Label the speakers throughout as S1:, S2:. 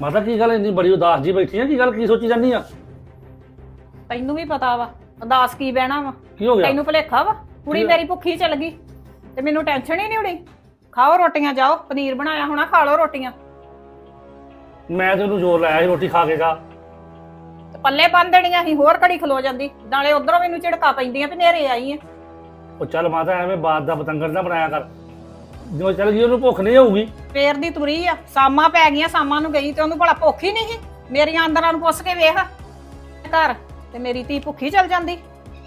S1: ਮਾਤਾ ਕੀ ਗੱਲ ਇੰਨੀ ਬੜੀ ਉਦਾਸ ਜੀ ਬੈਠੀ ਆ ਕੀ ਗੱਲ ਕੀ ਸੋਚੀ ਜਾਂਦੀ ਆ?
S2: ਤੈਨੂੰ ਵੀ ਪਤਾ ਵਾ ਉਦਾਸ ਕੀ ਬਹਿਣਾ ਵਾ?
S1: ਕੀ ਹੋ ਗਿਆ?
S2: ਤੈਨੂੰ ਭੁਲੇਖਾ ਵਾ? ਕੁੜੀ ਮੇਰੀ ਭੁੱਖੀ ਚੱਲ ਗਈ ਤੇ ਮੈਨੂੰ ਟੈਨਸ਼ਨ ਹੀ ਨਹੀਂ ਉੜੀ ਖਾਓ ਰੋਟੀਆਂ ਜਾਓ ਪਨੀਰ ਬਣਾਇਆ ਹੋਣਾ ਖਾ ਲਓ ਰੋਟੀਆਂ।
S1: ਮੈਂ ਤੇ ਉਹਨੂੰ ਜ਼ੋਰ ਲਾਇਆ ਸੀ ਰੋਟੀ ਖਾ ਕੇ ਜਾ
S2: ਤੇ ਪੱਲੇ ਬੰਨ ਦੇਣੀਆਂ ਸੀ ਹੋਰ ਘੜੀ ਖਲੋ ਜਾਂਦੀ। ਨਾਲੇ ਉਧਰੋਂ ਮੈਨੂੰ ਝਿੜਕਾ ਪੈਂਦੀਆਂ ਵੀ ਨੇਰੇ ਆਈ
S1: ਉਹ ਚੱਲ ਮਾਤਾ ਐਵੇਂ ਬਾਤ ਦਾ ਪਤੰਗਰ ਨਾ ਬਣਾਇਆ ਕਰ। ਜੋ ਚੱਲ ਗਈ ਉਹਨੂੰ ਭੁੱਖ ਨਹੀਂ ਹੋਊਗੀ।
S2: ਫੇਰ ਦੀ ਤੁਰੀ ਆ। ਸਾਮਾਂ ਪੈ ਗਈਆਂ ਸਾਮਾਂ ਨੂੰ ਗਈ ਤੇ ਉਹਨੂੰ ਭਲਾ ਭੁੱਖ ਹੀ ਨਹੀਂ ਸੀ। ਮੇਰੀਆਂ ਅੰਦਰਾਂ ਨੂੰ ਪੁੱਛ ਕੇ ਵੇਖ। ਘਰ ਤੇ ਮੇਰੀ ਧੀ ਭੁੱਖੀ ਚੱਲ ਜਾਂਦੀ।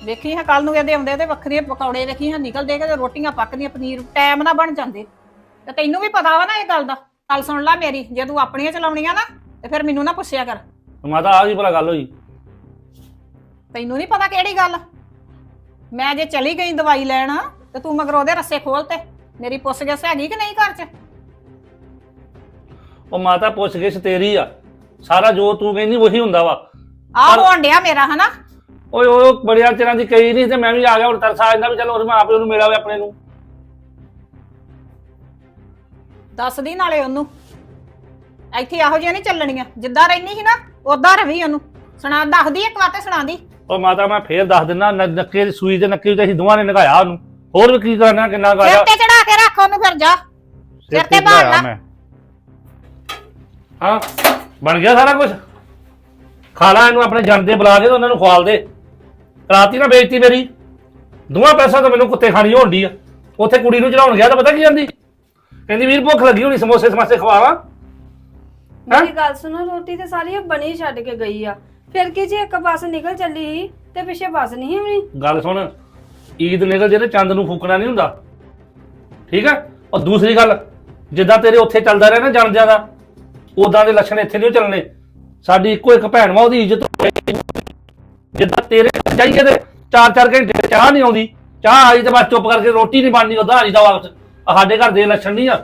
S2: ਵੇਖੀ ਹਾਂ ਕੱਲ ਨੂੰ ਇਹਦੇ ਆਉਂਦੇ ਤੇ ਵੱਖਰੇ ਪਕੌੜੇ ਵੇਖੀ ਹਾਂ ਨਿਕਲਦੇ ਕਿ ਰੋਟੀਆਂ ਪੱਕਦੀਆਂ ਪਨੀਰ ਟਾਈਮ ਨਾਲ ਬਣ ਜਾਂਦੇ। ਤੇ ਤੈਨੂੰ ਵੀ ਪਤਾ ਵਾ ਨਾ ਇਹ ਗੱਲ ਦਾ। ਗੱਲ ਸੁਣ ਲੈ ਮੇਰੀ ਜੇ ਤੂੰ ਆਪਣੀਆਂ ਚਲਾਉਣੀਆਂ ਨਾ ਤੇ ਫਿਰ ਮੈਨੂੰ ਨਾ ਪੁੱਛਿਆ ਕਰ।
S1: ਮਾਤਾ ਆ ਕੀ ਭਲਾ ਗੱਲ ਹੋਈ?
S2: ਤੈਨੂੰ ਨਹੀਂ ਪਤਾ ਕਿਹੜੀ ਗੱਲ? ਮੈਂ ਜੇ ਚਲੀ ਗਈ ਦਵਾਈ ਲੈਣ ਤੇ ਤੂੰ ਮਗਰ ਉਹਦੇ ਰੱਸੇ ਖੋਲ ਤੇ ਮੇਰੀ ਪੁੱਛ ਗਿੱਛ ਹੈਗੀ ਕਿ ਨਹੀਂ ਘਰ 'ਚ?
S1: ਉਹ ਮਾਤਾ ਪੁੱਛ ਗਿੱਛ ਤੇਰੀ ਆ। ਸਾਰਾ ਜੋ ਤੂੰ ਕਹਿੰਦੀ ਉਹੀ ਹੁੰਦਾ ਵਾ।
S2: ਆਹ
S1: ਪਰ-
S2: ਹੋਣ ਡਿਆ ਮੇਰਾ ਹਨਾ?
S1: ਓਏ ਉਹ ਬੜਿਆ ਚਿਰਾਂ ਦੀ ਕਈ ਨਹੀਂ ਤੇ ਮੈਂ ਵੀ ਆ ਗਿਆ ਹੁਣ ਤਰਸ ਆ ਜਾਂਦਾ ਵੀ ਚਲ ਉਹ ਮੈਂ ਆਪੇ ਉਹਨੂੰ ਮਿਲਾਵੇ ਆਪਣੇ ਨੂੰ।
S2: ਦੱਸਦੀ ਨਾਲੇ ਉਹਨੂੰ। ਇੱਥੇ ਇਹੋ ਜਿਹੀਆਂ ਨਹੀਂ ਚੱਲਣੀਆਂ। ਜਿੱਦਾਂ ਰਹਿਨੀ ਸੀ ਨਾ ਉਦਾਂ ਰਵੀ ਉਹਨੂੰ। ਸੁਣਾ ਦੱਸਦੀ ਇੱਕ ਵਾਰ ਤੇ ਸੁਣਾਦੀ
S1: ਉਹ ਮਾਤਾ ਮੈਂ ਫੇਰ ਦੱਸ ਦਿੰਦਾ ਨ- ਨੱਕੇ ਦੀ ਸੂਈ ਤੇ ਨੱਕੇ ਤੇ ਅਸੀਂ ਦੋਵਾਂ ਨੇ ਨਗਾਇਆ ਉਹਨੂੰ। ਹੋਰ ਵੀ ਕੀ ਕਰਨਾ ਕਿੰਨਾ
S2: ਸਿਰ
S1: ਗਾਇਆ
S2: ਤੇ ਚੜਾ ਕੇ ਰੱਖ ਉਹਨੂੰ ਫਿਰ ਜਾ। ਸਿਰ ਤੇ ਬਾਹਰ ਲਾ।
S1: ਮੈਂ। ਹਾਂ ਬਣ ਗਿਆ ਸਾਰਾ ਕੁਝ ਖਾ ਲਾ ਇਹਨੂੰ ਆਪਣੇ ਜਨ ਦੇ ਬੁਲਾ ਕੇ ਤੇ ਉਹਨਾਂ ਨੂੰ ਖਵਾਲ ਦੇ। ਰਾਤੀ ਨਾ ਬੇਇੱਜ਼ਤੀ ਮੇਰੀ। ਦੋਵਾਂ ਪੈਸਾ ਤਾਂ ਮੈਨੂੰ ਕੁੱਤੇ ਖਾਣੀ ਹੋਣਦੀ ਆ। ਉੱਥੇ ਕੁੜੀ ਨੂੰ ਚੜਾਉਣ ਗਿਆ ਤਾਂ ਪਤਾ ਕੀ ਜਾਂਦੀ ਕਹਿੰਦੀ ਵੀਰ ਭੁੱਖ ਲੱਗੀ ਹੋਣੀ ਸਮੋਸੇ ਸਮਾਸੇ ਖਵਾਵਾ।
S3: ਮੇਰੀ ਗੱਲ ਸੁਣੋ ਰੋਟੀ ਤੇ ਸਾਰੀ ਉਹ ਬਣੀ ਛੱਡ ਕੇ ਗਈ ਆ। ਫਿਰ ਕੀ ਜੇ ਇੱਕ ਬੱਸ ਨਿਕਲ ਚੱਲੀ ਸੀ ਤੇ ਪਿੱਛੇ ਬੱਸ ਨਹੀਂ ਹੋਣੀ
S1: ਗੱਲ ਸੁਣ ਈਦ ਨਿਕਲ ਜੇ ਤੇ ਚੰਦ ਨੂੰ ਫੂਕਣਾ ਨਹੀਂ ਹੁੰਦਾ। ਠੀਕ ਹੈ? ਔਰ ਦੂਸਰੀ ਗੱਲ, ਜਿੱਦਾਂ ਤੇਰੇ ਉੱਥੇ ਚੱਲਦਾ ਰਿਹਾ ਨਾ ਜਨਦਿਆਂ ਦਾ ਉਦਾਂ ਦੇ ਲੱਛਣ ਇੱਥੇ ਨਹੀਂ ਚੱਲਣੇ। ਸਾਡੀ ਇੱਕੋ ਇੱਕ ਭੈਣ ਵਾ, ਉਹਦੀ ਇੱਜ਼ਤ ਜਿੱਦਾਂ ਤੇਰੇ ਜਾਈਏ ਤੇ ਚਾਰ ਚਾਰ ਘੰਟੇ ਚਾਹ ਨਹੀਂ ਆਉਂਦੀ। ਚਾਹ ਆਈ ਤੇ ਬਸ ਚੁੱਪ ਕਰਕੇ ਰੋਟੀ ਨਹੀਂ ਬਣਨੀ ਉਦਾਂ ਆਈ ਦਾ ਵਕਤ। ਸਾਡੇ ਘਰ ਦੇ ਲੱਛਣ ਨਹੀਂ ਆ,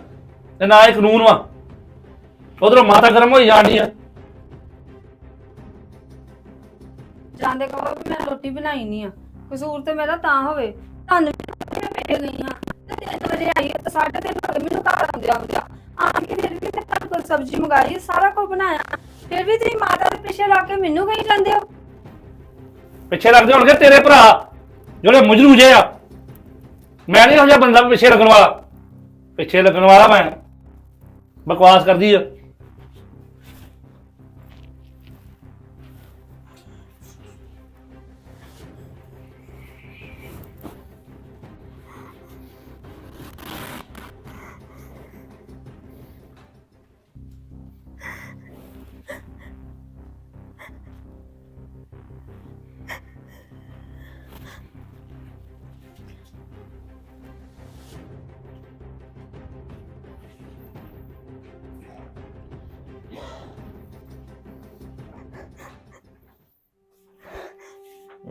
S1: ਤੇ ਨਾ ਇਹ ਕਾਨੂੰਨ ਵਾ। ਉਧਰੋਂ ਮਾਤਾ ਗਰਮ ਹੋਈ ਜਾਣੀ ਆ।
S3: ਜਾਂਦੇ ਕਹੋ ਕਿ ਮੈਂ ਰੋਟੀ ਬਣਾਈ ਨਹੀਂ ਆ। ਕਸੂਰ ਤੇ ਮੇਰਾ ਤਾਂ ਹੋਵੇ। ਤੁਹਾਨੂੰ ਮੈਂ ਪੇਟ ਗਈ ਆ। ਤੇ ਤਿੰਨ ਵਜੇ ਆਈ ਤੇ ਸਾਢੇ ਤਿੰਨ ਮੈਨੂੰ ਘਰ ਆਉਂਦੇ ਆਉਂਦੇ ਆਣ ਕੇ ਫਿਰ ਵੀ ਮੈਂ ਤੁਹਾਡੇ ਕੋਲ ਸਬਜ਼ੀ ਮੰਗਾਈ, ਸਾਰਾ ਕੁਝ ਬਣਾਇਆ। ਫਿਰ ਵੀ ਤੁਸੀਂ ਮਾਤਾ ਦੇ ਪਿੱਛੇ ਲੱਗ ਕੇ ਮੈਨੂੰ ਕਹੀ ਜਾਂਦੇ ਹੋ।
S1: ਪਿੱਛੇ ਲੱਗਦੇ ਹੋਣਗੇ ਤੇਰੇ ਭਰਾ, ਜਿਹੜੇ ਮੁਜਰੂ ਜੇ ਆ। ਮੈਂ ਨਹੀਂ ਹੋ ਜਾ ਬੰਦਾ ਪਿੱਛੇ ਲੱਗਣ ਵਾਲਾ। ਪਿੱਛੇ ਲੱਗਣ ਵਾਲਾ ਮੈਂ। ਬਕਵਾਸ ਕਰਦੀ ਆ।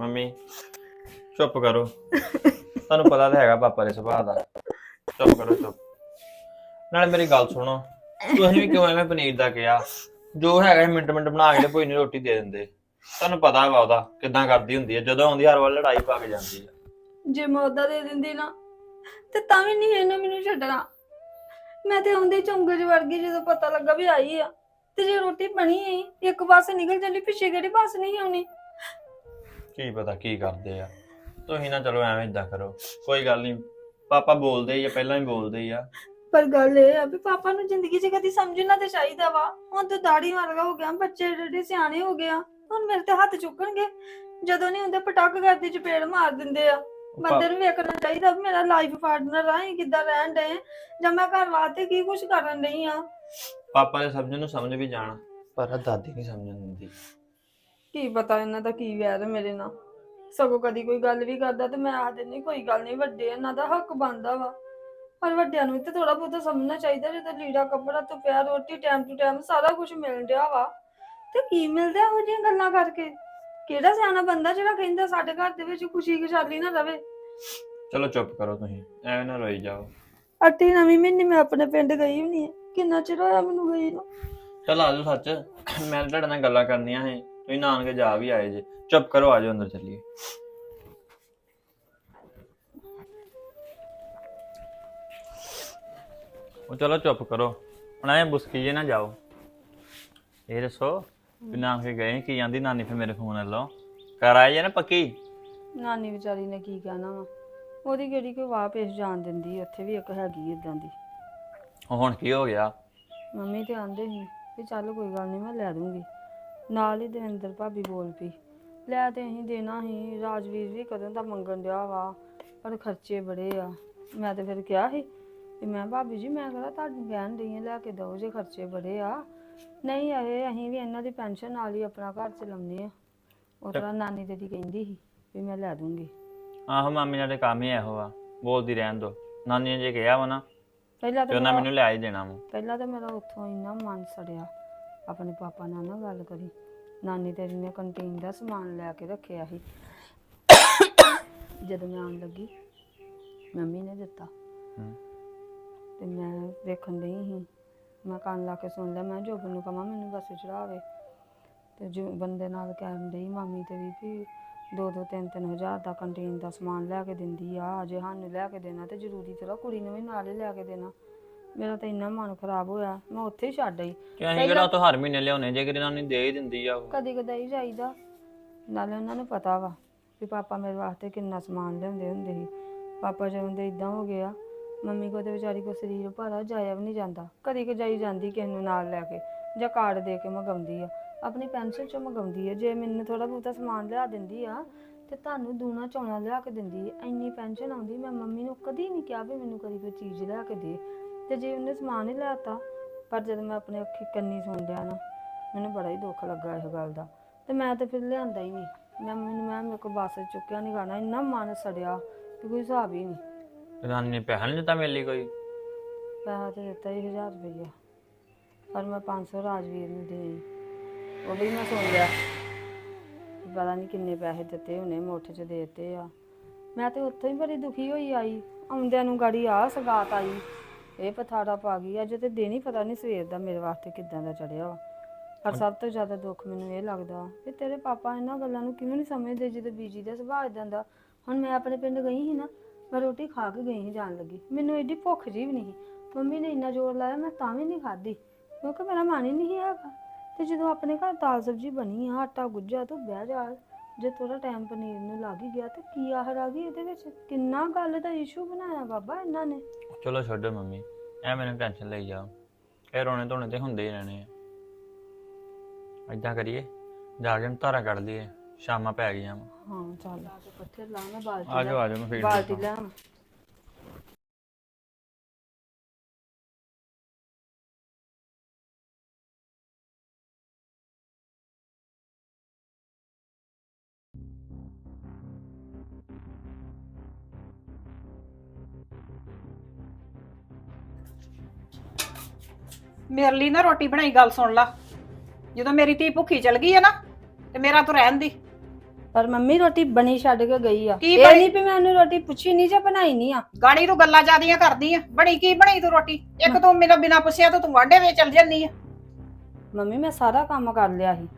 S4: ਮੰਮੀ, ਚੁੱਪ ਕਰੋ। ਤੁਹਾਨੂੰ ਪਤਾ ਤਾਂ ਹੈਗਾ ਪਾਪਾ ਦੇ ਸੁਭਾਅ ਦਾ। ਚੁੱਪ ਕਰੋ, ਚੁੱਪ। ਨਾਲੇ ਮੇਰੀ ਗੱਲ ਸੁਣੋ, ਤੁਸੀਂ ਵੀ ਕਿਉਂ ਐਵੇਂ ਪਨੀਰ ਦਾ ਕਿਹਾ? ਜੋ ਹੈਗਾ ਮਿੰਟ ਮਿੰਟ ਬਣਾ ਕੇ ਤੇ ਕੋਈ ਨਹੀਂ ਰੋਟੀ ਦੇ ਦਿੰਦੇ। ਤੁਹਾਨੂੰ ਪਤਾ ਵਾ ਉਹਦਾ, ਕਿਦਾਂ ਕਰਦੀ ਹੁੰਦੀ ਹੈ। ਜਦੋਂ ਆਉਂਦੀ ਹਰ ਵਾਰ ਲੜਾਈ ਪਾ ਕੇ ਜਾਂਦੀ ਹੈ।
S3: ਜੇ ਮੈਂ ਉਹਦਾ ਦੇ ਦਿੰਦੀ ਨਾ, ਤੇ ਤਾਂ ਵੀ ਨਹੀਂ ਇਹਨੇ ਮੈਨੂੰ ਛੱਡਣਾ। ਮੈਂ ਤੇ ਆਉਂਦੇ ਚੁੰਗਜ ਵਰਗੀ ਜਦੋਂ ਪਤਾ ਲੱਗਾ ਵੀ ਆਈ ਆ, ਤੇ ਜੇ ਰੋਟੀ ਬਣੀ ਹੈ ਇੱਕ ਪਾਸੇ ਨਿਕਲ ਚੱਲੀ ਪਿੱਛੇ ਕਿਹੜੀ ਪਾਸੇ ਨਹੀਂ ਆਉਣੀ?
S4: ਕੀ ਪਤਾ ਕੀ ਕਰਦੇ ਆ। ਤੁਸੀਂ ਨਾ ਚਲੋ ਐਵੇਂ ਇਦਾਂ ਕਰੋ। ਕੋਈ ਗੱਲ ਨਹੀਂ ਪਾਪਾ ਬੋਲਦੇ ਹੀ ਆ ਪਹਿਲਾਂ ਹੀ ਬੋਲਦੇ ਹੀ ਆ।
S3: ਪਰ ਗੱਲ ਇਹ ਆ ਵੀ ਪਾਪਾ ਨੂੰ ਜ਼ਿੰਦਗੀ 'ਚ ਕਦੀ ਸਮਝਣਾ ਤੇ ਚਾਹੀਦਾ ਵਾ। ਹੁਣ ਤੇ ਦਾੜੀ ਵਰਗਾ ਹੋ ਗਿਆ ਬੱਚੇ ਜਿਹੜੇ ਸਿਆਣੇ ਹੋ ਗਏ ਆ ਹੁਣ ਮੇਰੇ ਤੇ ਹੱਥ ਚੁੱਕਣਗੇ। ਜਦੋਂ ਨਹੀਂ ਹੁੰਦੇ ਪਟਾਕ ਕਰਦੀ ਚਪੇੜ ਮਾਰ ਦਿੰਦੇ ਆ। ਬੰਦੇ ਨੂੰ ਵੇਖਣਾ ਚਾਹੀਦਾ ਵੀ ਮੇਰਾ ਲਾਈਫ ਪਾਰਟਨਰ ਆ ਇਹ ਕਿੱਦਾਂ ਰਹਿਣ ਦੇ ਜਾਂ ਮੈਂ ਘਰ ਵਾਸਤੇ ਕੀ ਕੁਝ ਕਰਨ ਨਹੀਂ ਆ।
S4: ਪਾਪਾ ਦੇ ਸਮਝਣ ਨੂੰ ਸਮਝ ਵੀ ਜਾਣ ਪਰ ਆਹ ਦਾਦੀ ਨਹੀਂ ਸਮਝਣ ਦਿੰਦੀ।
S3: ਕੀ ਪਤਾ ਇਹਨਾਂ ਦਾ ਕੀ ਵੈਰ ਹੈ ਮੇਰੇ ਨਾਲ। ਸਗੋਂ ਕਦੀ ਕੋਈ ਗੱਲ ਵੀ ਕਰਦਾ ਤੇ ਮੈਂ ਆਖ ਦਿੰਦੀ ਕੋਈ ਗੱਲ ਨਹੀਂ ਵੱਡੇ ਇਹਨਾਂ ਦਾ ਹੱਕ ਬਣਦਾ ਵਾ। ਪਰ ਵੱਡਿਆਂ ਨੂੰ ਵੀ ਤੇ ਥੋੜਾ ਬਹੁਤਾ ਸਮਝਣਾ ਚਾਹੀਦਾ ਜਦੋਂ ਲੀੜਾ ਕੱਪੜਾ ਧੁੱਪਿਆ ਰੋਟੀ ਟਾਈਮ ਟੂ ਟਾਈਮ ਸਾਰਾ ਕੁਝ ਮਿਲ ਰਿਹਾ ਵਾ। ਤੇ ਕੀ ਮਿਲਦਾ ਇਹੋ ਜਿਹੀਆਂ ਗੱਲਾਂ ਕਰਕੇ? ਕਿਹੜਾ ਸਿਆਣਾ ਬੰਦਾ ਜਿਹੜਾ ਕਹਿੰਦਾ ਸਾਡੇ ਘਰ ਦੇ ਵਿੱਚ ਖੁਸ਼ੀ ਖੁਸ਼ਹਾਲੀ ਨਾ ਰਵੇ?
S4: ਚਲੋ ਚੁੱਪ ਕਰੋ ਤੁਸੀਂ ਐਵੇਂ ਨਾ ਰੋਈ ਜਾਓ।
S3: ਅੱਟੀ ਨਵੀਂ ਮਹੀਨੇ ਮੈਂ ਆਪਣੇ ਪਿੰਡ ਗਈ ਵੀ ਨਹੀਂ ਕਿੰਨਾ ਚਿਰ ਹੋਇਆ ਮੈਨੂੰ ਗਈ ਨੂੰ?
S4: ਚਲ ਆ ਜਾਓ ਸੱਚ ਮੈਂ ਤਾਂ ਤੁਹਾਡੇ ਨਾਲ ਗੱਲਾਂ ਕਰਨੀਆਂ ਸੀ। ਤੁਸੀਂ ਨਾਨਕੇ ਜਾ ਵੀ ਆਏ ਜੇ। ਚੁੱਪ ਕਰੋ ਆ ਜਾਓ ਅੰਦਰ ਚੱਲੀਏ। ਉਹ ਚਲੋ ਚੁੱਪ ਕਰੋ। ਹੁਣ ਐ ਬੁਸਕੀ ਜੇ ਨਾ ਜਾਓ। ਇਹ ਦੱਸੋ ਵੀ ਨਾਨਕੇ ਗਏ ਕੀ ਜਾਂਦੀ ਨਾਨੀ ਫਿਰ ਮੇਰੇ ਫੋਨ ਵੱਲੋਂ? ਕਰ ਆਏ ਜੇ ਨਾ ਪੱਕੀ?
S3: ਨਾਨੀ ਵਿਚਾਰੀ ਨੇ ਕੀ ਕਹਿਣਾ ਵਾ? ਉਹਦੀ ਕਿਹੜੀ ਕੋਈ ਵਾਹ ਪੇਸ਼ ਜਾਣ ਦਿੰਦੀ ਉੱਥੇ ਵੀ ਇੱਕ ਹੈਗੀ ਇਦਾਂ ਦੀ।
S4: ਹੁਣ ਕੀ ਹੋ ਗਿਆ?
S3: ਮੰਮੀ ਤੇ ਆਂਦੇ ਸੀ ਵੀ ਚੱਲ ਕੋਈ ਗੱਲ ਨਹੀਂ ਮੈਂ ਲੈ ਦੂੰਗੀ। ਨਾਲ ਹੀ ਦਵਿੰਦਰ ਭਾਬੀ ਬੋਲ ਪਈ। ਲੈ ਤੇ ਅਸੀਂ ਦੇਣਾ ਸੀ ਰਾਜਵੀਰ ਵੀ ਕਦੋਂ ਦਾ ਮੰਗਣ ਡਿਆ ਵਾ ਪਰ ਖਰਚੇ ਬੜੇ ਆ। ਮੈਂ ਤੇ ਫਿਰ ਕਿਹਾ ਸੀ ਵੀ ਮੈਂ ਭਾਬੀ ਜੀ ਮੈਂ ਕਹਿੰਦਾ ਤੁਹਾਨੂੰ ਕਹਿਣ ਡਈ ਆ ਲੈ ਕੇ ਦਿਓ ਜੇ ਖਰਚੇ ਬੜੇ ਆ। ਨਹੀਂ ਇਹ ਅਸੀਂ ਵੀ ਇਹਨਾਂ ਦੀ ਪੈਨਸ਼ਨ ਨਾਲ ਹੀ ਆਪਣਾ ਘਰ ਚਲਾਉਂਦੇ ਆ। ਉਹ ਤਰ੍ਹਾਂ ਨਾਨੀ ਤੇਰੀ ਕਹਿੰਦੀ ਸੀ ਵੀ ਮੈਂ ਲੈ ਦੂੰਗੀ।
S4: ਆਹੋ ਮਾਮੀ ਨਾਲ ਤੇ ਕੰਮ ਹੀ ਇਹੋ ਆ ਬੋਲਦੀ ਰਹਿਣ ਦੋ। ਨਾਨੀ ਨੇ ਜੇ ਕਿਹਾ ਵਾ ਨਾ
S3: ਪਹਿਲਾਂ
S4: ਤੇ
S3: ਤਾਂ
S4: ਉਹਨਾਂ
S3: ਮੇਰਾ-
S4: ਮੈਨੂੰ ਲੈ ਹੀ ਦੇਣਾ ਵਾ।
S3: ਪਹਿਲਾਂ ਤਾਂ ਮੇਰਾ ਉੱਥੋਂ ਇੰਨਾ ਮਨ ਸੜਿਆ। ਆਪਣੇ ਪਾਪਾ ਨਾਲ ਨਾ ਗੱਲ ਕਰੀ। ਨਾਨੀ ਤੇਰੀ ਨੇ ਕੰਟੀਨ ਦਾ ਸਮਾਨ ਲੈ ਕੇ ਰੱਖਿਆ ਸੀ। ਜਦੋਂ ਮੈਂ ਆਉਣ ਲੱਗੀ ਮੰਮੀ ਨੇ ਦਿੱਤਾ। ਤੇ ਮੈਂ ਵੇਖਣ ਡਈ ਸੀ। ਮੈਂ ਕੰਨ ਲਾ ਕੇ ਸੁਣ ਲਿਆ ਮੈਂ ਜੋਬਨ ਨੂੰ ਕਹਾਂ ਮੈਨੂੰ ਬੱਸ ਚੜਾਵੇ ਤੇ ਜੋ ਬੰਦੇ ਨਾਲ ਕਹਿਣ ਡਈ ਮਾਮੀ ਤੇ ਵੀ ਵੀ ਦੋ ਦੋ ਤਿੰਨ ਤਿੰਨ ਹਜ਼ਾਰ ਦਾ ਕੰਟੀਨ ਦਾ ਸਮਾਨ ਲੈ ਕੇ ਦਿੰਦੀ ਆ ਜੇ ਸਾਨੂੰ ਲੈ ਕੇ ਦੇਣਾ ਤੇ ਜ਼ਰੂਰੀ ਤੇਰਾ ਕੁੜੀ ਨੂੰ ਵੀ ਨਾਲ ਹੀ ਲੈ ਕੇ ਦੇਣਾ। ਮੇਰਾ ਤਾਂ ਇੰਨਾ ਮਨ ਖਰਾਬ ਹੋਇਆ ਮੈਂ ਉੱਥੇ ਹੀ ਛੱਡ ਆਈ।
S4: ਕਿ ਅਸੀਂ ਕਿਹੜਾ ਤੋਂ ਹਰ ਮਹੀਨੇ ਲਿਆਉਣੇ ਜੇ ਕਿ ਨਾਨੀ ਦੇ ਹੀ ਦਿੰਦੀ ਆ ਉਹ।
S3: ਕਦੀ ਕਦਾਈ ਜਾਈਦਾ। ਨਾਲੇ ਉਹਨਾਂ ਨੂੰ ਪਤਾ ਵਾ ਵੀ ਪਾਪਾ ਮੇਰੇ ਵਾਸਤੇ ਕਿੰਨਾ ਸਮਾਨ ਲਿਆਉਂਦੇ ਹੁੰਦੇ ਸੀ। ਪਾਪਾ ਜਦੋਂ ਦੇ ਇਦਾਂ ਹੋ ਗਿਆ ਮੰਮੀ ਕੋ ਤੇ ਵਿਚਾਰੀ ਕੋ ਸਰੀਰ ਭਾਰਾ ਜਾਇਆ ਵੀ ਨਹੀਂ ਜਾਂਦਾ। ਕਦੀ ਕੁ ਜਾਈ ਜਾਂਦੀ ਕਿਸੇ ਨੂੰ ਨਾਲ ਲੈ ਕੇ ਜਾਂ ਕਾਰਡ ਦੇ ਕੇ ਮੰਗਾਉਂਦੀ ਆ। ਆਪਣੀ ਪੈਨਸ਼ਨ ਚੋਂ ਮੰਗਾਉਂਦੀ ਆ ਜੇ ਮੈਨੂੰ ਥੋੜਾ ਬਹੁਤਾ ਸਮਾਨ ਲਿਆ ਦਿੰਦੀ ਆ ਤੇ ਤੁਹਾਨੂੰ ਦੂਣਾ ਚੌਣਾ ਲਿਆ ਕੇ ਦਿੰਦੀ ਆ। ਇੰਨੀ ਪੈਨਸ਼ਨ ਆਉਂਦੀ ਮੈਂ ਮੰਮੀ ਨੂੰ ਕਦੀ ਨਹੀਂ ਕਿਹਾ ਵੀ ਮੈਨੂੰ ਕਦੀ ਕੋਈ ਚੀਜ਼ ਲਿਆ ਕੇ ਦੇ। ਤੇ ਜੇ ਉਹਨੇ ਸਮਾਨ ਹੀ ਲਿਆਤਾ ਪਰ ਜਦੋਂ ਮੈਂ ਆਪਣੇ ਅੱਖੀ ਕੰਨੀ ਸੁਣ ਲਿਆ ਨਾ ਮੈਨੂੰ ਬੜਾ ਹੀ ਦੁੱਖ ਲੱਗਾ ਇਸ ਗੱਲ ਦਾ। ਤੇ ਮੈਂ ਤੇ ਫਿਰ ਲਿਆਂਦਾ ਹੀ ਨਹੀਂ। ਮੈਂ ਮੈਨੂੰ ਮੈਂ ਮੇਰੇ ਕੋਲ ਬੱਸ ਚੁੱਕਿਆ ਨਹੀਂ ਗਾਣਾ ਇੰਨਾ ਮਨ ਸੜਿਆ ਕਿ ਕੋਈ ਹਿਸਾਬ ਹੀ ਨਹੀਂ।
S4: ਨਾਨੀ ਨੇ ਪੈਸਾ ਨਹੀਂ ਦਿੱਤਾ ਮੇਰੇ ਲਈ ਕੋਈ?
S3: ਪੈਸਾ ਤੇ ਦਿੱਤਾ ਹੀ 1000 ਰੁਪਈਆ। ਪਰ ਮੈਂ 500 ਰਾਜਵੀਰ ਨੂੰ ਦੇ ਆਈ। ਉਹ ਵੀ ਮੈਂ ਸੁਣ ਲਿਆ। ਪਤਾ ਨਹੀਂ ਕਿੰਨੇ ਪੈਸੇ ਦਿੱਤੇ ਉਹਨੇ ਮੁੱਠ 'ਚ ਦੇ ਦਿੱਤੇ ਆ। ਮੈਂ ਤੇ ਉੱਥੋਂ ਹੀ ਬੜੀ ਦੁਖੀ ਹੋਈ ਆਈ। ਆਉਂਦਿਆਂ ਨੂੰ ਗਾੜੀ ਆ ਸਗਾਤ ਆਈ। ਇਹ ਪਥਾੜਾ ਪਾ ਗਈ, ਅੱਜ ਤੇ ਦਿਨ ਹੀ ਪਤਾ ਨਹੀਂ ਸਵੇਰ ਦਾ ਮੇਰੇ ਵਾਸਤੇ ਕਿੱਦਾਂ ਦਾ ਚੜਿਆ ਵਾ। ਪਰ ਸਭ ਤੋਂ ਜ਼ਿਆਦਾ ਦੁੱਖ ਮੈਨੂੰ ਇਹ ਲੱਗਦਾ ਕਿ ਤੇਰੇ ਪਾਪਾ ਇਹਨਾਂ ਗੱਲਾਂ ਨੂੰ ਕਿਵੇਂ ਨਹੀਂ ਸਮਝਦੇ, ਜਦੋਂ ਬੀਜੀ ਦਾ ਸੁਭਾਅ ਇਦਾਂ ਦਾ। ਹੁਣ ਮੈਂ ਆਪਣੇ ਪਿੰਡ ਗਈ ਸੀ ਨਾ, ਮੈਂ ਰੋਟੀ ਖਾ ਕੇ ਗਈ ਸੀ ਜਾਣ ਲੱਗੀ। ਮੈਨੂੰ ਐਡੀ ਭੁੱਖ ਜੀ ਵੀ ਨਹੀਂ ਸੀ। ਮੰਮੀ ਨੇ ਇੰਨਾ ਜ਼ੋਰ ਲਾਇਆ, ਮੈਂ ਤਾਂ ਵੀ ਨਹੀਂ ਖਾਧੀ। ਕਿਉਂਕਿ ਮੇਰਾ ਮਨ ਹੀ ਨਹੀਂ ਹੈਗਾ। ਤੇ ਜਦੋਂ ਆਪਣੇ ਘਰ ਦਾਲ ਸਬਜ਼ੀ ਬਣੀ ਆ, ਆਟਾ ਗੁੱਜਾ ਤੂੰ ਬਹਿ ਜਾ ਜੇ ਥੋੜਾ ਟਾਈਮ ਪਨੀਰ ਨੂੰ ਲੱਗ ਹੀ ਗਿਆ ਤੇ ਕੀ ਆਹਰ ਆ ਗਈ ਇਹਦੇ ਵਿੱਚ? ਕਿੰਨਾ ਗੱਲ ਦਾ ਇਸ਼ੂ ਬਣਾਇਆ ਬਾਬਾ ਇਹਨਾਂ ਨੇ?
S4: ਚਲੋ ਛੱਡੋ ਮੰਮੀ ਐ ਮੈਨੂੰ ਟੈਨਸ਼ਨ ਲਈ ਜਾ। ਇਹ ਰੋਣੇ ਧੋਣੇ ਤੇ ਹੁੰਦੇ ਹੀ ਰਹਿਣੇ ਆ। ਏਦਾਂ ਕਰੀਏ ਜਾ ਕੇ ਧਾਰਾ ਕੱਢ ਲਈਏ ਸ਼ਾਮਾਂ ਪੈ ਗਈਆਂ ਵਾ।
S3: ਹਾਂ ਚੱਲ। ਪੱਥਰ ਲਾ ਮੈਂ ਬਾਲਟੀ
S4: ਆ ਜਾਓ ਆ ਜਾਓ ਮੈਂ ਫੀਡ
S3: ਬਾਲਟੀ ਲੈ
S2: ਮੇਰੇ ਲਈ ਨਾ ਰੋਟੀ ਬਣਾਈ ਗੱਲ ਸੁਣ ਲਾ। ਜਦੋਂ ਮੇਰੀ ਧੀ ਭੁੱਖੀ ਚਲ ਗਈ ਹੈ ਨਾ ਤੇ ਮੇਰਾ ਤੂੰ ਰਹਿਣ ਦੀ।
S3: ਪਰ ਮੰਮੀ ਰੋਟੀ ਬਣੀ ਛੱਡ ਕੇ ਗਈ ਆ।
S2: ਕੀ
S3: ਇਹ
S2: ਬਣੀ?
S3: ਨਹੀਂ ਵੀ ਮੈਂ ਉਹਨੂੰ ਰੋਟੀ ਪੁੱਛੀ ਨਹੀਂ ਜਾਂ ਬਣਾਈ ਨਹੀਂ ਆ।
S2: ਗਾੜੀ ਤੂੰ ਗੱਲਾਂ ਜਿਆਦੀਆਂ ਕਰਦੀ ਆ। ਬਣੀ ਕੀ ਬਣੀ ਤੂੰ ਰੋਟੀ? ਇੱਕ ਤੂੰ ਮੈਨੂੰ ਬਿਨਾ ਪੁੱਛਿਆ ਤਾਂ ਤੂੰ ਵਾਂਡੇ ਵੇ ਚਲ ਜੰਨੀ ਆ।
S3: ਮੰਮੀ ਮੈਂ ਸਾਰਾ ਕੰਮ ਕਰ ਲਿਆ ਸੀ।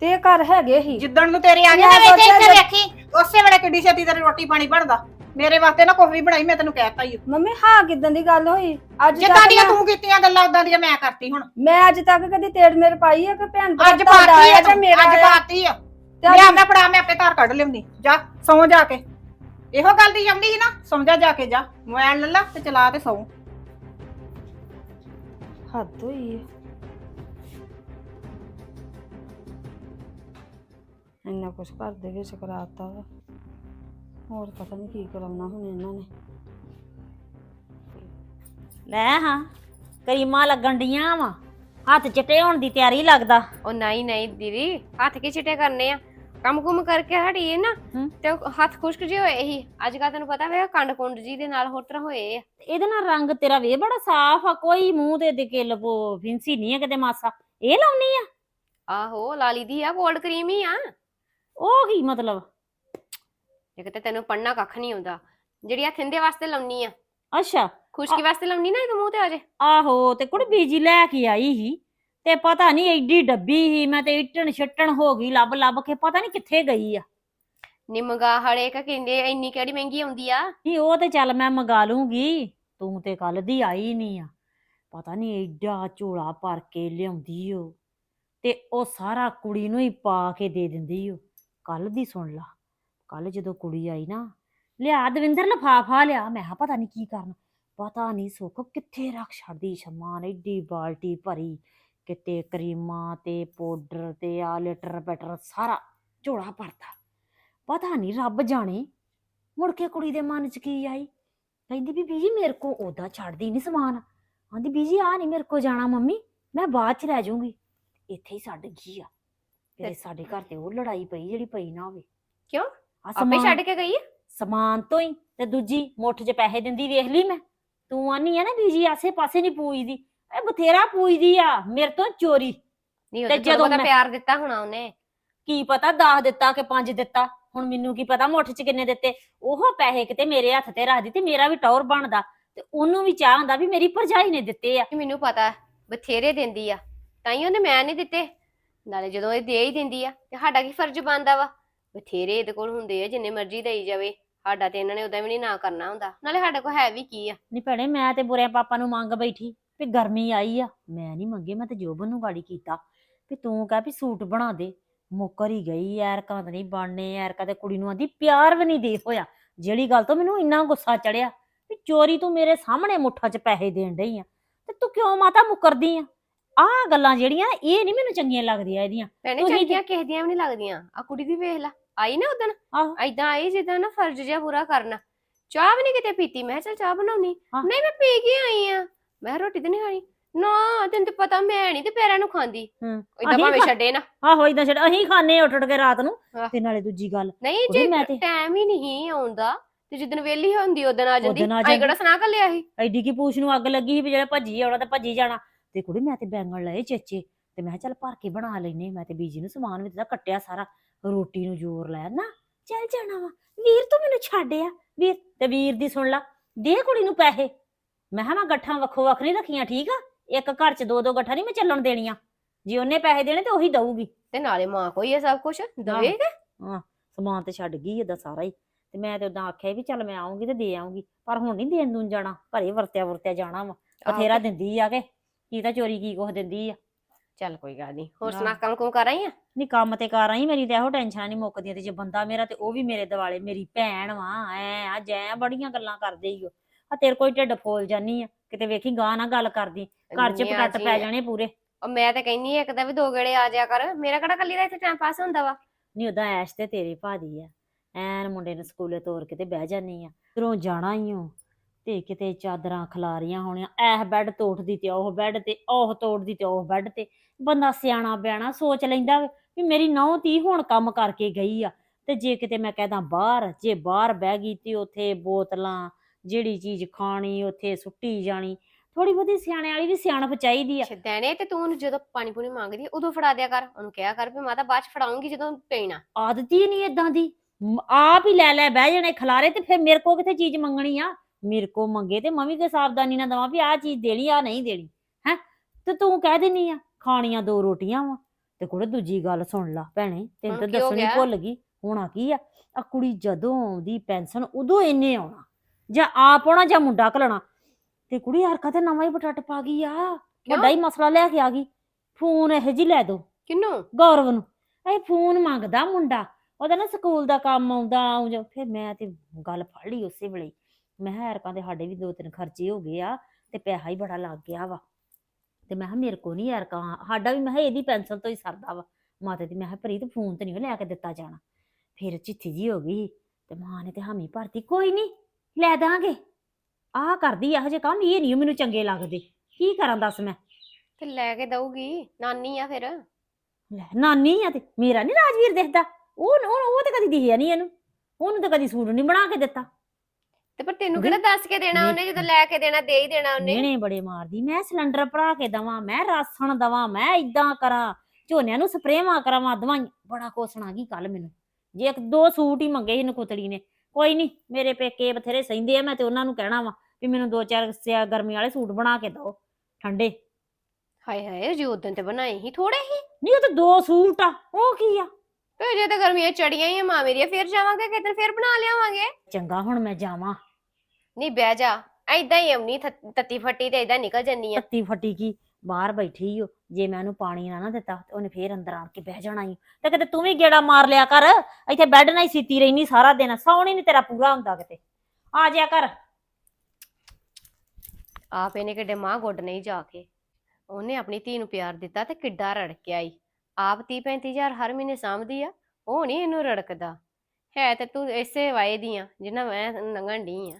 S3: ਤੇ ਇਹ ਘਰ ਹੈਗੇ ਸੀ।
S2: ਜਿੱਦਣ ਨੂੰ ਤੇਰੀ ਆ
S3: ਮੈਂ
S2: ਨਾ ਇੱਥੇ ਵੇਖੀ ਉਸੇ ਵੇਲੇ ਕਿੱਡੀ ਛੇਤੀ ਤੇਰੀ ਰੋਟੀ ਪਾਣੀ ਬਣਦਾ। ਮੇਰੇ ਵਾਸਤੇ ਨਾ ਕੁਝ ਵੀ ਬਣਾਈ ਮੈਂ ਤੈਨੂੰ ਕਹਿਤਾ ਹੀ
S3: ਮੰਮੀ ਹਾਂ ਕਿਦਾਂ ਦੀ ਗੱਲ ਹੋਈ? ਅੱਜ
S2: ਜਿੱਦਾਂ
S3: ਤੱਕ
S2: ਦੀਆਂ ਤੂੰ ਕੀਤੀਆਂ ਗੱਲਾਂ ਉਦਾਂ ਦੀਆਂ ਮੈਂ ਕਰਤੀ ਹੁਣ।
S3: ਮੈਂ ਅੱਜ ਤੱਕ ਕਦੀ ਤੇੜ ਮੇਰ ਪਾਈ ਆ ਕਿ ਭੈਣ ਭਰਾ
S2: ਅੱਜ
S3: ਤੁਹਾਡਾ
S2: ਪਾਤੀ ਆ ਤੂੰ,
S3: ਮੇਰਾ
S2: ਅੱਜ
S3: ਆਇਆ?
S2: ਪਾਤੀ ਆ।
S3: ਤੇ
S2: ਲਿਆ ਮੈਂ ਫੜਾ ਮੈਂ ਆਪੇ ਘਰ ਕੱਢ ਲਿਆਉਂਦੀ ਜਾ ਸੌਂ ਜਾ ਕੇ। ਇਹੋ ਗੱਲ ਦੀ ਜਾਂਦੀ ਸੀ ਨਾ ਸਮਝਾ ਜਾ ਕੇ ਜਾ। ਮੋਬਾਈਲ ਲੈ ਲਾ ਤੇ ਚਲਾ ਤੇ ਸੌਂ।
S3: ਹੱਦ ਹੋਈ ਹੈ ਇੰਨਾ ਕੁਛ ਘਰ ਦੇ ਵਿੱਚ ਕਰਾਤਾ ਵਾ। ਹੋਰ ਪਤਾ ਨਹੀਂ ਕੀ ਕਰਾਉਣਾ ਹੁਣ ਇਹਨਾਂ ਨੇ।
S5: ਲੈ ਹਾਂ ਕਰੀਮਾਂ ਲੱਗਣ ਡੀਆਂ ਵਾ। ਹੱਥ ਚਿੱਟੇ ਹੋਣ ਦੀ ਤਿਆਰੀ ਲੱਗਦਾ।
S6: ਉਹ ਨਹੀਂ ਨਹੀਂ ਦੀਦੀ ਹੱਥ ਕੀ ਛਿਟੇ ਕਰਨੇ ਆ? ਕੰਮ ਕੁਮ ਕਰਕੇ ਹਟੀਏ ਨਾ
S5: ਹਮ।
S6: ਤੇ ਉਹ ਹੱਥ ਖੁਸ਼ਕ ਜੇ ਹੋਏ ਹੀ ਅੱਜ ਕੱਲ ਤੈਨੂੰ ਪਤਾ ਵੇ ਕੰਡ ਕੁੰਡ ਜੀ ਦੇ ਨਾਲ ਹੋਰ ਤਰ੍ਹਾਂ ਹੋਏ ਆ।
S5: ਇਹਦੇ ਨਾਲ ਰੰਗ ਤੇਰਾ ਵੇ ਬੜਾ ਸਾਫ਼ ਆ ਕੋਈ ਮੂੰਹ ਤੇ ਦਿਕੇ ਲਪੋ ਫਿੰਸੀ ਨਹੀਂ ਆ ਕਿਤੇ ਮਾਸਾ। ਇਹ ਲਾਉਣੀ ਆ?
S6: ਆਹੋ ਲਾਲੀ ਦੀ ਆ ਕੋਲਡ ਕਰੀਮ ਹੀ ਆ।
S5: ਉਹ ਕੀ ਮਤਲਬ?
S6: ਜੇ ਕਿਤੇ ਤੈਨੂੰ ਪੜਨਾ ਕੱਖ ਨਹੀਂ ਆਉਂਦਾ ਜਿਹੜੀ ਆ ਥਿੰਦੇ ਵਾਸਤੇ ਲਾਉਣੀ ਆ।
S5: ਅੱਛਾ
S6: ਖੁਸ਼ਕੀ ਵਾਸਤੇ ਲਾਉਣੀ ਨਾ ਇਹ ਮੂੰਹ ਤੇ ਆ ਜੇ
S5: ਆਹੋ ਤੇ ਕੁੜ ਬੀਜੀ ਲੈ ਕੇ ਆਈ ਸੀ ਤੇ ਪਤਾ ਨਹੀਂ ਐਡੀ ਡੱਬੀ ਸੀ ਮੈਂ ਤੇ ਇਟਣ ਛੱਟਣ ਹੋ ਗਈ ਲੱਭ ਲੱਭ ਕੇ ਪਤਾ ਨਹੀਂ ਕਿੱਥੇ ਗਈ ਆ।
S6: ਨਿਮਗਾ ਹੜੇ ਕਾ ਕਹਿੰਦੇ ਇੰਨੀ ਕਿਹੜੀ ਮਹਿੰਗੀ ਆਉਂਦੀ ਆ?
S5: ਨਹੀਂ ਉਹ ਤੇ ਚੱਲ ਮੈਂ ਮੰਗਾ ਲੂੰਗੀ ਤੂੰ ਤੇ ਕੱਲ ਦੀ ਆਈ ਨਹੀਂ ਆ। ਪਤਾ ਨਹੀਂ ਐਡਾ ਝੋਲਾ ਭਰ ਕੇ ਲਿਆਉਂਦੀ ਓ ਤੇ ਉਹ ਸਾਰਾ ਕੁੜੀ ਨੂੰ ਹੀ ਪਾ ਕੇ ਦੇ ਦਿੰਦੀ ਉਹ ਕੱਲ ਦੀ ਸੁਣ ਲਾ। ਕੱਲ ਜਦੋਂ ਕੁੜੀ ਆਈ ਨਾ ਲਿਆ ਦਵਿੰਦਰ ਲਫਾਫਾ ਲਿਆ ਮੈਂ ਕਿਹਾ ਪਤਾ ਨਹੀਂ ਕੀ ਕਰਨਾ ਪਤਾ ਨਹੀਂ ਸੁੱਖ ਕਿੱਥੇ ਰੱਖ ਛੱਡਦੀ ਸਮਾਨ ਏਡੀ ਬਾਲਟੀ ਭਰੀ ਕਿਤੇ ਕਰੀਮਾਂ ਤੇ ਪਾਊਡਰ ਤੇ ਆ ਲਿਟਰ ਪੈਟਰ ਸਾਰਾ ਝੋਲਾ ਭਰਤਾ। ਪਤਾ ਨਹੀਂ ਰੱਬ ਜਾਣੇ ਮੁੜ ਕੇ ਕੁੜੀ ਦੇ ਮਨ 'ਚ ਕੀ ਆਈ? ਕਹਿੰਦੀ ਵੀ ਬੀਜੀ ਮੇਰੇ ਕੋ ਉਹਦਾ ਛੱਡਦੀ ਨਹੀਂ ਸਮਾਨ। ਆਂਦੀ ਬੀਜੀ ਆ ਨਹੀਂ ਮੇਰੇ ਕੋ ਜਾਣਾ ਮੰਮੀ ਮੈਂ ਬਾਅਦ 'ਚ ਲੈ ਜਾਊਂਗੀ। ਇੱਥੇ ਹੀ ਛੱਡ ਗਈ ਆ।
S6: ਤੇ-
S5: ਸਾਡੇ ਘਰ ਤੇ ਉਹ ਲੜਾਈ ਪਈ ਜਿਹੜੀ ਪਈ ਨਾ ਹੋਵੇ।
S6: ਕਿਉਂ?
S5: ਆ
S6: ਆਪੇ
S5: ਸਮਾਨ-
S6: ਛੱਡ ਕੇ ਗਈ ਆ?
S5: ਸਮਾਨ ਤੋਂ ਹੀ ਤੇ ਦੂਜੀ ਮੁੱਠ 'ਚ ਪੈਸੇ ਦਿੰਦੀ ਵੇਖ ਲਈ ਮੈਂ। ਤੂੰ ਆਨੀ ਆ ਨਾ ਬੀਜੀ ਆਸੇ ਪਾਸੇ ਨਹੀਂ ਪੂਜਦੀ। ਇਹ ਬਥੇਰਾ ਪੂਜਦੀ ਆ ਮੇਰੇ ਤੋਂ ਚੋਰੀ।
S6: ਨਹੀਂ
S5: ਤੇ
S6: ਉਹ ਜਦੋਂ
S5: ਮੈਂ-
S6: ਪਿਆਰ ਦਿੱਤਾ ਹੋਣਾ ਉਹਨੇ।
S5: ਕੀ ਪਤਾ 10 ਦਿੱਤਾ ਕਿ 5 ਦਿੱਤਾ। ਹੁਣ ਮੈਨੂੰ ਕੀ ਪਤਾ ਮੁੱਠ 'ਚ ਕਿੰਨੇ ਦਿੱਤੇ। ਉਹ ਪੈਸੇ ਕਿਤੇ ਮੇਰੇ ਹੱਥ ਤੇ ਰੱਖਦੀ ਤੇ ਮੇਰਾ ਵੀ ਟੌਰ ਬਣਦਾ। ਤੇ ਉਹਨੂੰ ਵੀ ਚਾਹ ਹੁੰਦਾ ਵੀ ਮੇਰੀ ਭਰਜਾਈ ਨੇ ਦਿੱਤੇ ਆ।
S6: ਕਿ ਮੈਨੂੰ ਪਤਾ ਬਥੇਰੇ ਦਿੰਦੀ ਆ। ਤਾਂ ਹੀ ਉਹਨੇ ਮੈਂ ਨਹੀਂ ਦਿੱਤੇ। ਨਾਲੇ ਜਦੋਂ ਇਹ ਦੇ ਹੀ ਦਿੰਦੀ ਆ ਤੇ ਸਾਡਾ ਕੀ ਫਰਜ਼ ਬਣਦਾ ਵਾ? ਬਥੇਰੇ ਇਹਦੇ ਕੋਲ ਹੁੰਦੇ ਆ ਜਿੰਨੇ ਮਰਜ਼ੀ ਦੇਈ ਜਾਵੇ। ਸਾਡਾ ਤੇ ਇਹਨਾਂ ਨੇ ਉਹਦਾ ਵੀ ਨਹੀਂ ਨਾ ਕਰਨਾ ਹੁੰਦਾ। ਨਾਲੇ ਸਾਡੇ ਕੋਲ ਹੈ ਵੀ ਕੀ ਆ?
S5: ਨਹੀਂ ਭੈਣੇ ਮੈਂ ਤੇ ਬੁਰੇ ਪਾਪਾ ਨੂੰ ਮੰਗ ਬੈਠੀ ਵੀ ਗਰਮੀ ਆਈ ਆ ਮੈਂ ਨਹੀਂ ਮੰਗੇ ਮੈਂ ਤੇ ਜੋਬਨ ਨੂੰ ਗਾੜੀ ਕੀਤਾ ਵੀ ਤੂੰ ਕਹਿ ਵੀ ਸੂਟ ਬਣਾ ਦੇ। ਮੁੱਕਰ ਹੀ ਗਈ ਯਾਰ ਕੰਦ ਨਹੀਂ ਬਣਨੇ ਯਾਰ ਕਦੇ ਕੁੜੀ ਨੂੰ ਆਂਦੀ ਪਿਆਰ ਵੀ ਨਹੀਂ ਦੇ ਹੋਇਆ। ਜਿਹੜੀ ਗੱਲ ਤੋਂ ਮੈਨੂੰ ਇੰਨਾ ਗੁੱਸਾ ਚੜਿਆ ਵੀ ਚੋਰੀ ਤੂੰ ਮੇਰੇ ਸਾਹਮਣੇ ਮੁੱਠਾਂ 'ਚ ਪੈਸੇ ਦੇਣ ਡਈ ਆ। ਤੇ ਤੂੰ ਕਿਉਂ ਮਾਤਾ ਮੁੱਕਰਦੀ ਆ? ਆਹ ਗੱਲਾਂ ਜਿਹੜੀਆਂ ਇਹ ਨਹੀਂ ਮੈਨੂੰ ਚੰਗੀਆਂ ਲੱਗਦੀਆਂ ਇਹਦੀਆਂ।
S6: ਭੈਣੇ
S5: ਤੁਸੀਂ
S6: ਚੰਗੀਆਂ ਕਿਸੇ ਦੀਆਂ ਵੀ ਨਹੀਂ ਲੱਗਦੀਆਂ। ਆ ਕੁੜੀ ਦੀ ਵੇਖ ਲਾ। ਆਈ ਨਾ ਉਦਣ?
S5: ਆਹੋ।
S6: ਐਦਾਂ ਆਈ ਜਿੱਦਾਂ ਨਾ ਫਰਜ਼ ਜਿਹਾ ਪੂਰਾ ਕਰਨਾ। ਚਾਹ ਵੀ ਨਹੀਂ ਕਿਤੇ ਪੀਤੀ? ਮੈਂ ਕਿਹਾ ਚੱਲ ਚਾਹ ਬਣਾਉਣੀ।
S5: ਹਾਂ।
S6: ਨਹੀਂ ਮੈਂ ਪੀ ਕੇ ਆਈ ਆ। ਮੈਂ ਕਿਹਾ ਰੋਟੀ ਤੇ ਨਹੀਂ ਖਾਣੀ। ਨਾ ਤੈਨੂੰ ਤੇ ਪਤਾ ਮੈਂ ਨਹੀਂ ਤੇ ਪੈਰਾਂ ਨੂੰ ਖਾਂਦੀ।
S5: ਹੂੰ।
S6: ਇਦਾਂ
S5: ਅਸੀਂ
S6: ਭਾਵੇਂ
S5: ਖਾ-
S6: ਛੱਡੇ ਨਾ।
S5: ਆਹੋ ਇਦਾਂ ਛੱਡ। ਅਸੀਂ ਖਾਣੇ ਉੱਠ ਉੱਠ ਕੇ ਰਾਤ ਨੂੰ।
S6: ਆਹ।
S5: ਤੇ ਨਾਲੇ ਦੂਜੀ ਗੱਲ
S6: ਨਹੀਂ ਜੇ
S5: ਤੇ-
S6: ਟਾਈਮ ਹੀ ਨਹੀਂ ਆਉਂਦਾ ਤੇ ਜਿੱਦਣ ਵੇਲੀ ਹੁੰਦੀ ਉਦੋਂ ਆ ਜਾਂਦੀ।
S5: ਉਦਣ ਆ
S6: ਆਈ
S5: ਜਾਂਦੀ।
S6: ਕਿਹੜਾ ਸੁਣਾ ਕਰ ਲਿਆ ਸੀ?
S5: ਐਡੀ ਕੀ ਪੂਛ ਨੂੰ ਅੱਗ ਲੱਗੀ ਸੀ ਵੀ ਜਿਹੜਾ ਭੱਜੀ ਆਉਣਾ ਤੇ ਭੱਜੀ ਜਾਣਾ। ਤੇ ਕੁੜੀ ਮੈਂ ਤੇ ਬੈਂਗਣ ਲਏ ਚੇਚੇ। ਤੇ ਮੈਂ ਕਿਹਾ ਚੱਲ ਭਰ ਕੇ ਬਣਾ ਲੈਨੇ ਮੈਂ ਤੇ ਬੀਜੀ ਨੂੰ ਸਮਾਨ ਵੀ ਦਿੱਤਾ ਕੱਟਿਆ ਸਾਰਾ ਰੋਟੀ ਨੂੰ ਜ਼ੋਰ ਲਾਇਆ। ਨਾ ਚੱਲ ਜਾਣਾ ਵਾ ਵੀਰ ਤੂੰ ਮੈਨੂੰ ਛੱਡਿਆ ਵੀਰ ਤੇ ਵੀਰ ਦੀ ਸੁਣ ਲਾ ਦੇ ਕੁੜੀ ਨੂੰ ਪੈਸੇ। ਮੈਂ ਕਿਹਾ ਮੈਂ ਗੱਠਾਂ ਵੱਖੋ ਵੱਖ ਨਹੀਂ ਰੱਖੀਆਂ ਠੀਕ ਆ? ਇੱਕ ਘਰ 'ਚ ਦੋ ਦੋ ਗੱਠਾਂ ਨਹੀਂ ਮੈਂ ਚੱਲਣ ਦੇਣੀਆਂ। ਜੇ ਉਹਨੇ ਪੈਸੇ ਦੇਣੇ ਤੇ ਉਹੀ ਦਊਗੀ।
S6: ਤੇ ਨਾਲੇ ਮਾਂ ਕੋਈ ਇਹ ਸਭ ਕੁਝ ਦਵੇਗਾ
S5: ਸਮਾਨ ਤੇ ਛੱਡ ਗਈ ਏਦਾਂ ਸਾਰਾ ਹੀ। ਤੇ ਮੈਂ ਤੇ ਉਦਾਂ ਆਖਿਆ ਵੀ ਚੱਲ ਮੈਂ ਆਉਂਗੀ ਤੇ ਦੇ ਆਉਂਗੀ ਪਰ ਹੁਣ ਨਹੀਂ ਦੇਣ ਦੂਣ ਜਾਣਾ। ਘਰੇ ਵਰਤਿਆ ਵਰਤਿਆ ਜਾਣਾ ਵਾ ਬਥੇਰਾ ਦਿੰਦੀ ਆ ਕੇ ਕੀ ਤਾਂ ਚੋਰੀ ਕੀ ਕੁਛ ਦਿੰਦੀ ਆ।
S6: ਚੱਲ ਕੋਈ ਗੱਲ ਨਹੀਂ ਹੋਰ। ਸੁਣਾ ਕੰਮ ਕੁਮ ਕਰ ਆਈ ਆ?
S5: ਨਹੀਂ ਕੰਮ ਤੇ ਕਰ ਆਈ ਮੇਰੀ ਤੇ ਇਹੋ ਟੈਨਸ਼ਨ ਨਹੀਂ ਮੁੱਕਦੀਆਂ ਤੇ ਜੇ ਬੰਦਾ ਮੇਰਾ ਤੇ ਉਹ ਵੀ ਮੇਰੇ ਦਿਵਾਲੇ ਮੇਰੀ ਭੈਣ ਵਾ ਐ ਆ ਜੈ ਬੜੀਆਂ ਗੱਲਾਂ ਕਰਦੇ ਈ ਓ। ਆ ਤੇਰੇ ਕੋਈ ਢਿੱਡ ਫੋਲ ਜਾਨੀ ਆ ਕਿਤੇ ਵੇਖੀ ਗਾਂ ਨਾ ਗੱਲ ਕਰਦੀ ਘਰ 'ਚ
S6: ਆ
S5: ਪਟੱਟ। ਪੈ ਜਾਣੇ ਪੂਰੇ।
S6: ਉਹ ਮੈਂ ਤਾਂ ਕਹਿੰਨੀ ਇੱਕ ਦਾ ਵੀ ਦੋ ਗੇੜੇ ਆ ਜਾਇਆ ਕਰ ਮੇਰਾ ਕਿਹੜਾ ਕੱਲੀ ਦਾ ਇੱਥੇ ਟਾਈਮ ਪਾਸ ਹੁੰਦਾ ਵਾ?
S5: ਨਹੀਂ ਉਹਦਾ ਐਸ਼ ਤੇ ਤੇਰੇ ਭਾਦੀ ਆ। ਐਨ ਮੁੰਡੇ ਨੂੰ ਸਕੂਲੇ ਤੋਰ ਕੇ ਤੇ ਬਹਿ ਜਾਨੀ ਆ। ਘਰੋਂ ਜਾਣਾ ਹੀ ਓ? ਤੇ ਕਿਤੇ ਚਾਦਰਾਂ ਖਲਾਰੀਆਂ ਹੋਣੀਆਂ ਐਹ ਬੈੱਡ ਤੋੜਦੀ ਤੇ ਉਹ ਬੈੱਡ ਤੇ ਉਹ ਤੋੜਦੀ ਤੇ ਉਹ ਬੈੱਡ ਤੇ। ਬੰਦਾ ਸਿਆਣਾ ਬਿਆਣਾ ਸੋਚ ਲੈਂਦਾ ਵੀ ਮੇਰੀ ਨੌ ਤੀ ਹੁਣ ਕੰਮ ਕਰਕੇ ਗਈ ਆ। ਤੇ ਜੇ ਕਿਤੇ ਮੈਂ ਕਹਦਾ ਬਾਹਰ ਜੇ ਬਾਹਰ ਬਹਿ ਗਈ ਤੇ ਉੱਥੇ ਬੋਤਲਾਂ ਜਿਹੜੀ ਚੀਜ਼ ਖਾਣੀ ਉੱਥੇ ਸੁੱਟੀ ਜਾਣੀ। ਥੋੜੀ ਬਹੁਤੀ ਸਿਆਣੇ ਵਾਲੀ ਵੀ ਸਿਆਣਪ ਚਾਹੀਦੀ ਆ।
S6: ਛਦੈਣੇ ਤੇ ਤੂੰ ਉਹਨੂੰ ਜਦੋਂ ਪਾਣੀ ਪੂਣੀ ਮੰਗਦੀ ਆ, ਉਦੋਂ ਫੜਾ ਦਿਆ ਕਰ। ਉਹਨੂੰ ਕਿਹਾ ਕਰ ਵੀ ਮਾਤਾ ਬਾਅਦ ਚ ਫੜਾਉਂਗੀ ਜਦੋਂ ਪੈਣਾ।
S5: ਆਦਤ ਹੀ ਨਹੀਂ ਇਦਾਂ ਦੀ। ਮ- ਆਪ ਹੀ ਲੈ ਲੈ ਬਹਿ ਜਾਣੇ ਖਲਾਰੇ ਤੇ ਫਿਰ ਮੇਰੇ ਕੋ ਕਿਤੇ ਚੀਜ਼ ਮੰਗਣੀ ਆ? ਮੇਰੇ ਕੋ ਮੰਗੇ ਤੇ ਮੈਂ ਵੀ ਸਾਵਧਾਨੀ ਨਾ ਦਵਾਂ ਵੀ ਆਹ ਚੀਜ਼ ਦੇਣੀ ਆ ਨਹੀਂ ਦੇਣੀ ਹੈ? ਤੇ ਤੂੰ ਕਹਿ ਦਿੰਨੀ ਆ ਖਾਣੀਆਂ ਦੋ ਰੋਟੀਆਂ ਵਾ। ਤੇ ਕੁੜੇ ਦੂਜੀ ਗੱਲ ਸੁਣ ਲਾ ਭੈਣੇ ਤੈਨੂੰ
S6: ਹੁਣ
S5: ਤਾਂ
S6: ਕੀ ਹੋ
S5: ਦੱਸਣੀ
S6: ਗਿਆ?
S5: ਭੁੱਲ ਗਈ। ਹੋਣਾ ਕੀ ਆ? ਆ ਕੁੜੀ ਜਦੋਂ ਆਉਂਦੀ ਪੈਨਸ਼ਨ ਉਦੋਂ ਇੰਨੇ ਆਉਣਾ। ਜਾਂ ਆਪ ਆਉਣਾ ਜਾਂ ਮੁੰਡਾ ਘਲਣਾ। ਤੇ ਕੁੜੀ ਯਾਰ ਕਦੇ ਨਵਾਂ ਹੀ ਬਟਟ ਪਾ ਗਈ ਆ। ਵੱਡਾ ਹੀ ਮਸਲਾ ਲੈ ਕੇ ਆ ਗਈ। ਫੋਨ ਇਹੋ ਜੀ ਲੈ ਦੋ।
S6: ਕਿੰਨੂੰ
S5: ਗੌਰਵ ਨੂੰ। ਇਹ ਫੋਨ ਮੰਗਦਾ ਮੁੰਡਾ। ਉਹਦਾ ਨਾ ਸਕੂਲ ਦਾ ਕੰਮ ਆਉਂਦਾ ਆਉਂ ਜਾ ਫਿਰ ਮੈਂ ਤੇ ਗੱਲ ਫੜ ਲਈ ਉਸੇ ਵੇਲੇ ਹੀ। ਮੈਂ ਕਿਹਾ ਐਰਕਾਂ ਦੇ ਸਾਡੇ ਵੀ ਦੋ ਤਿੰਨ ਖਰਚੇ ਹੋ ਗਏ ਆ ਤੇ ਪੈਸਾ ਹੀ ਬੜਾ ਲੱਗ ਗਿਆ ਵਾ। ਤੇ ਮੈਂ ਕਿਹਾ ਮੇਰੇ ਕੋ ਨਹੀਂ ਐਰਕਾਂ ਸਾਡਾ ਵੀ ਮੈਂ ਕਿਹਾ ਇਹਦੀ ਪੈਨਸ਼ਨ ਤੋਂ ਹੀ ਸਰਦਾ ਵਾ। ਮਾਤਾ ਦੀ ਮੈਂ ਕਿਹਾ ਪ੍ਰੀਤ ਫੋਨ ਤੇ ਨਹੀਂ ਲੈ ਕੇ ਦਿੱਤਾ ਜਾਣਾ। ਫਿਰ ਚਿੱਠੀ ਜੀ ਹੋ ਗਈ ਤੇ ਮਾਂ ਨੇ ਤੇ ਹਾਮੀ ਭਰਤੀ ਕੋਈ ਨਹੀਂ ਲੈ ਦਾਂਗੇ। ਆਹ ਕਰਦੀ ਇਹੋ ਜਿਹੇ ਕੰਮ ਇਹ ਨਹੀਂ ਮੈਨੂੰ ਚੰਗੇ ਲੱਗਦੇ। ਕੀ ਕਰਾਂ ਦੱਸ ਮੈਂ?
S6: ਤੇ ਲੈ ਕੇ ਦਊਗੀ ਨਾਨੀ ਆ ਫਿਰ।
S5: ਲੈ ਨਾਨੀ ਆ ਤੇ ਮੇਰਾ ਨਹੀਂ ਰਾਜਵੀਰ ਦੇਖਦਾ। ਉਹ ਉਹ ਉਹ ਤੇ ਕਦੀ ਦਿਖਿਆ ਨਹੀਂ ਇਹਨੂੰ। ਉਹਨੂੰ ਤਾਂ ਕਦੀ ਸੂਟ ਨਹੀਂ ਬਣਾ ਕੇ ਦਿੱਤਾ।
S6: ਤੇ ਪਰ ਤੈਨੂੰ ਕਿਹੜਾ ਦੱਸ ਕੇ ਦੇਣਾ ਉਹਨੇ ਜਦੋਂ ਲੈ ਕੇ ਦੇਣਾ ਦੇ ਹੀ ਦੇਣਾ ਉਹਨੇ?
S5: ਮਿਹਣੇ ਬੜੇ ਮਾਰਦੀ ਮੈਂ ਸਿਲੰਡਰ ਭਰਾ ਕੇ ਦਵਾਂ ਮੈਂ ਰਾਸਣ ਦਵਾਂ ਮੈਂ ਇਦਾਂ ਕਰਾਂ ਝੋਨਿਆਂ ਨੂੰ ਸਪਰੇਵਾਂ ਕਰਾਵਾਂ ਦਵਾਈ ਬੜਾ ਕੋਸਣਾ ਗਈ ਕੱਲ ਮੈਨੂੰ। ਜੇ ਇੱਕ ਦੋ ਸੂਟ ਹੀ ਮੰਗੇ ਸੀ ਨਕੁਤੜੀ ਨੇ ਕੋਈ ਨਹੀਂ ਮੇਰੇ ਪੇਕੇ ਬਥੇਰੇ ਸਹਿੰਦੇ ਆ ਮੈਂ ਤੇ ਉਹਨਾਂ ਨੂੰ ਕਹਿਣਾ ਵਾ ਵੀ ਮੈਨੂੰ ਦੋ ਚਾਰ ਸਿਆ ਗਰਮੀ ਵਾਲੇ ਸੂਟ ਬਣਾ ਕੇ ਦਿਓ ਠੰਡੇ।
S6: ਹਾਏ ਹਾਏ ਜੀ ਉਦੋਂ ਤੇ ਬਣਾਏ ਹੀ ਥੋੜੇ ਹੀ
S5: ਨਹੀਂ ਉਹ ਤਾਂ ਦੋ ਸੂਟ ਆ ਉਹ ਕੀ ਆ?
S6: ਤੇ ਜੇ ਤਾਂ ਗਰਮੀਆਂ ਚੜੀਆਂ ਹੀ ਆ ਮਾਂ ਮੇਰੀਆਂ ਫਿਰ ਜਾਵਾਂਗੇ ਕਿਤੇ ਫਿਰ ਬਣਾ ਲਿਆਵਾਂਗੇ।
S5: ਚੰਗਾ ਹੁਣ ਮੈਂ ਜਾਵਾਂ।
S6: ਨਹੀਂ ਬਹਿ ਜਾ ਐਦਾਂ ਹੀ ਆਉਣੀ ਤੱਤੀ ਫੱਟੀ ਤੇ ਐਦਾਂ ਨਿਕਲ ਜੰਨੀ ਆ।
S5: ਤੱਤੀ ਫੱਟੀ ਕੀ? ਬਾਹਰ ਬੈਠੀ ਓ ਜੇ ਮੈਂ ਉਹਨੂੰ ਪਾਣੀ ਨਾ ਨਾ ਦਿੱਤਾ ਤੇ ਉਹਨੇ ਫੇਰ ਅੰਦਰ ਆਣ ਕੇ ਬਹਿ ਜਾਣਾ ਈ ਤੇ ਕਿਤੇ ਤੂੰ ਵੀ ਗੇੜਾ ਮਾਰ ਲਿਆ ਕਰ ਇੱਥੇ ਬੈੱਡ ਨਾਲ ਹੀ ਸੀਤੀ ਰਹਿਨੀ ਸਾਰਾ ਦਿਨ ਸੌਣ ਹੀ ਨਹੀਂ ਤੇਰਾ ਪੂਰਾ ਹੁੰਦਾ ਕਿਤੇ। ਆ ਜਿਆ ਕਰ।
S6: ਆਪ ਇਹਨੇ ਕਿੱਡੇ ਮਾਂ ਗੁੱਡ ਨਹੀਂ ਜਾ ਕੇ। ਉਹਨੇ ਆਪਣੀ ਧੀ ਨੂੰ ਪਿਆਰ ਦਿੱਤਾ ਤੇ ਕਿੱਡਾ ਰੜਕਿਆ ਆਈ ਆਪ 30 35000 ਹਰ ਮਹੀਨੇ ਸਾਂਭਦੀ ਆ ਉਹ ਨਹੀਂ ਇਹਨੂੰ ਰੜਕਦਾ। ਹੈ ਤੇ ਤੂੰ ਇਸੇ ਵਾਏ ਦੀ ਆ ਜਿੰਨਾ ਮੈਂ ਲੰਘਣ ਡਈ ਆ।